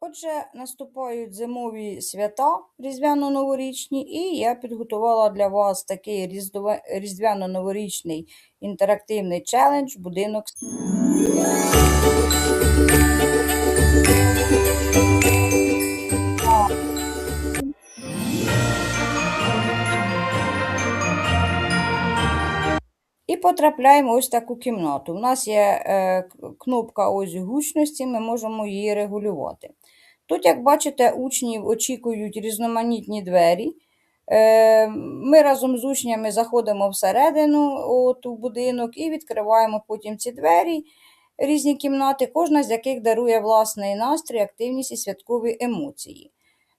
Отже, наступають зимові свята різдвяно-новорічні, і я підготувала для вас такий різдвяно-новорічний інтерактивний челендж Будинок. Потрапляємо ось в таку кімнату. У нас є е, кнопка ось гучності, ми можемо її регулювати. Тут, як бачите, учнів очікують різноманітні двері. Е, Ми разом з учнями заходимо всередину от, у будинок і відкриваємо потім ці двері, різні кімнати, кожна з яких дарує власний настрій, активність і святкові емоції.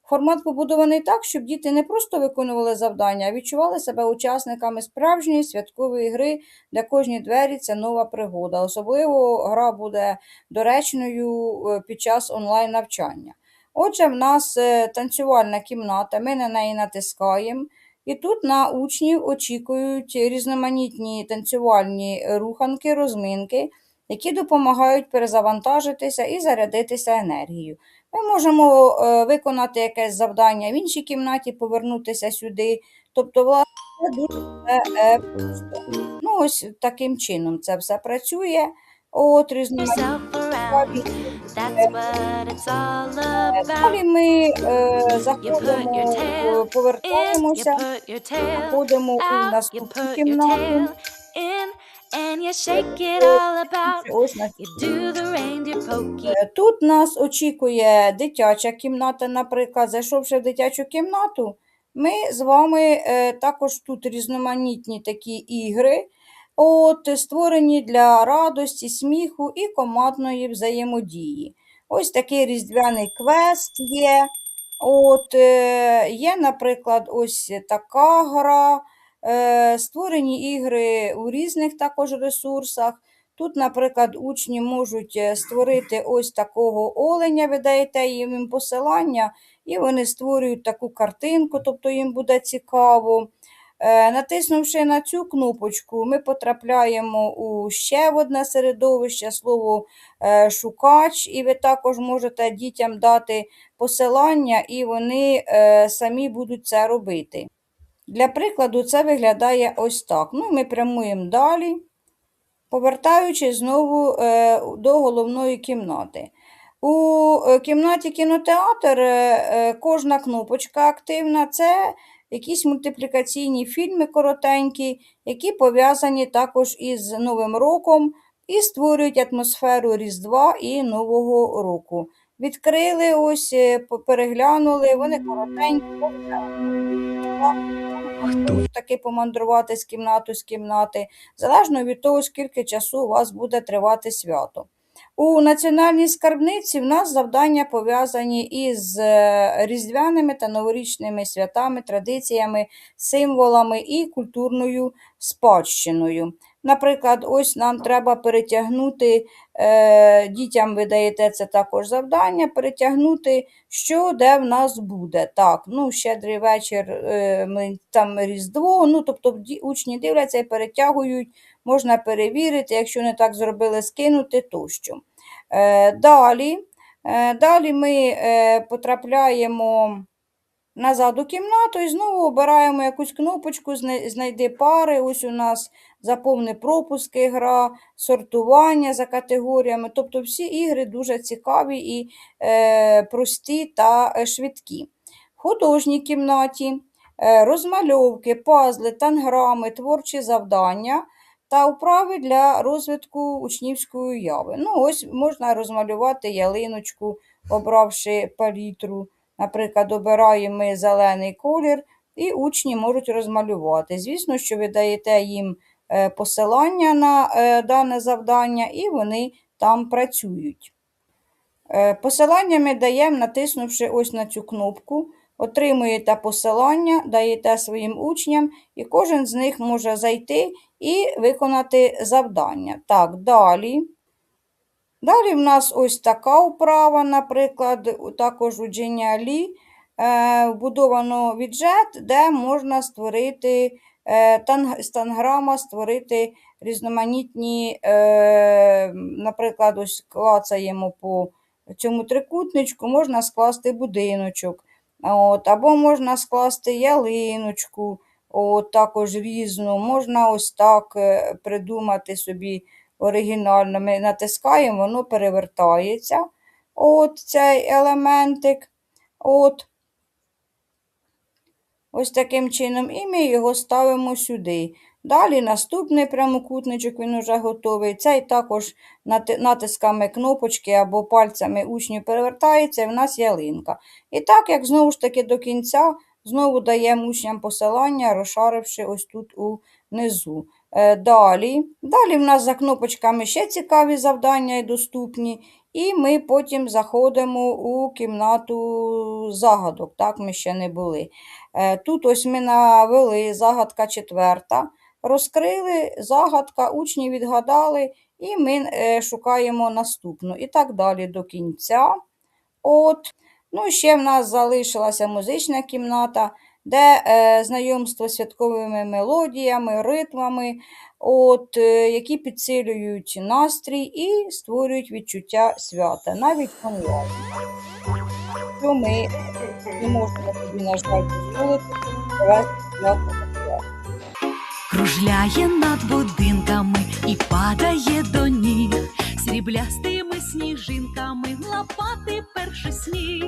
Формат побудований так, щоб діти не просто виконували завдання, а відчували себе учасниками справжньої святкової гри, де кожні двері це нова пригода. Особливо гра буде доречною е, під час онлайн-навчання. Отже, в нас е, танцювальна кімната, ми на неї натискаємо. І тут на учнів очікують різноманітні танцювальні руханки, розминки, які допомагають перезавантажитися і зарядитися енергією. Ми можемо е, виконати якесь завдання в іншій кімнаті, повернутися сюди. Тобто, власне, дуже е, просто. Ну, ось таким чином це все працює. От. Далі ми е, заходимо, е, повертаємося, заходимо у наступну кімнату. Tail in, and you shake it all about. Ось на You do the reindeer pokey. Е, Тут нас очікує дитяча кімната, наприклад. Зайшовши в дитячу кімнату, ми з вами е, також тут різноманітні такі ігри, от, створені для радості, сміху і командної взаємодії. Ось такий різдвяний квест є. От, е, є, наприклад, ось така гра. Е, створені ігри у різних також ресурсах. Тут, наприклад, учні можуть е, створити ось такого оленя, ви даєте їм посилання, і вони створюють таку картинку, тобто їм буде цікаво. Е, Натиснувши на цю кнопочку, ми потрапляємо у ще одне середовище, слово шукач, і ви також можете дітям дати посилання, і вони самі будуть це робити. Для прикладу, це виглядає ось так. Ну, ми прямуємо далі повертаючись знову е, до головної кімнати. У е, кімнаті кінотеатр е, кожна кнопочка активна це якісь мультиплікаційні фільми коротенькі, які пов'язані також із Новим роком і створюють атмосферу Різдва і Нового року. Відкрили ось, е, переглянули, вони коротенькі, таки помандрувати з кімнати з кімнати, залежно від того, скільки часу у вас буде тривати свято. У національній скарбниці в нас завдання пов'язані із е, різдвяними та новорічними святами, традиціями, символами і культурною спадщиною. Наприклад, ось нам треба перетягнути, е, дітям ви даєте це також завдання, перетягнути, що де в нас буде. Так, ну, щедрий вечір, е, там Різдво, ну, тобто учні дивляться і перетягують, можна перевірити, якщо не так зробили, скинути тощо. Е, далі, е, далі ми потрапляємо назад у кімнату і знову обираємо якусь кнопочку, зна- знайди пари. Ось у нас заповни пропуски гра, сортування за категоріями. Тобто всі ігри дуже цікаві і е, прості та е, швидкі. В художній кімнаті е, розмальовки, пазли, танграми, творчі завдання та вправи для розвитку учнівської уяви. Ну, ось можна розмалювати ялиночку, обравши палітру. Наприклад, обираємо ми зелений колір, і учні можуть розмалювати. Звісно, що ви даєте їм посилання на е, дане завдання, і вони там працюють. Е, Посилання ми даємо, натиснувши ось на цю кнопку. Отримуєте посилання, даєте своїм учням, і кожен з них може зайти і виконати завдання. Так, далі. Далі в нас ось така вправа, наприклад, також у Geniali е, вбудовано віджет, де можна створити е, танграма, створити різноманітні, е, наприклад, ось клацаємо по цьому трикутничку можна скласти будиночок, от, або можна скласти ялиночку, от, також різну. Можна ось так е, придумати собі оригінально. Ми натискаємо, воно перевертається. От цей елементик. От. Ось таким чином, і ми його ставимо сюди. Далі наступний прямокутничок, він уже готовий. Цей також натисками кнопочки або пальцями учнів перевертається, і в нас ялинка. І так, як знову ж таки до кінця, знову даємо учням посилання, розшаривши ось тут унизу. Е, Далі. Далі в нас за кнопочками ще цікаві завдання і доступні. І ми потім заходимо у кімнату загадок. Так, ми ще не були. Е, Тут ось ми навели загадка четверта, розкрили загадка, учні відгадали, і ми е, шукаємо наступну. І так далі до кінця. От. Ну, ще в нас залишилася музична кімната, де е, знайомство з святковими мелодіями, ритмами, от, е, які підсилюють настрій і створюють відчуття свята, навіть онлайн. Що ми не можемо собі, на жаль, дозволити. Кружляє над будинками і падає до ніг, сріблястими сніжинками лапати перший сніг,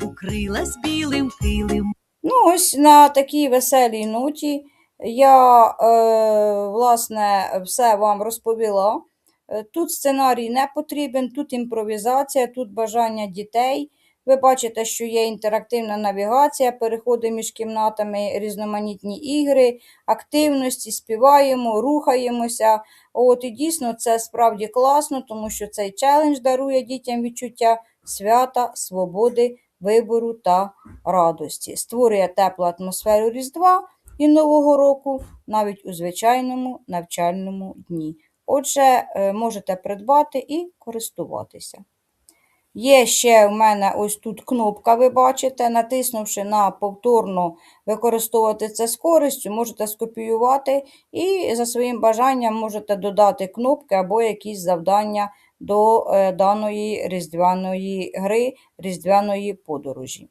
укрилась білим килим. Ну, ось на такій веселій ноті я, е, власне, все вам розповіла. Е, Тут сценарій не потрібен, тут імпровізація, тут бажання дітей. Ви бачите, що є інтерактивна навігація, переходи між кімнатами, різноманітні ігри, активності, співаємо, рухаємося. От, і дійсно це справді класно, тому що цей челендж дарує дітям відчуття свята, свободи, вибору та радості, створює теплу атмосферу Різдва і Нового року навіть у звичайному навчальному дні. Отже, е, можете придбати і користуватися. Є ще в мене ось тут кнопка, ви бачите, натиснувши на повторно використовувати це з користю, можете скопіювати і за своїм бажанням можете додати кнопки або якісь завдання до е, даної різдвяної гри, різдвяної подорожі.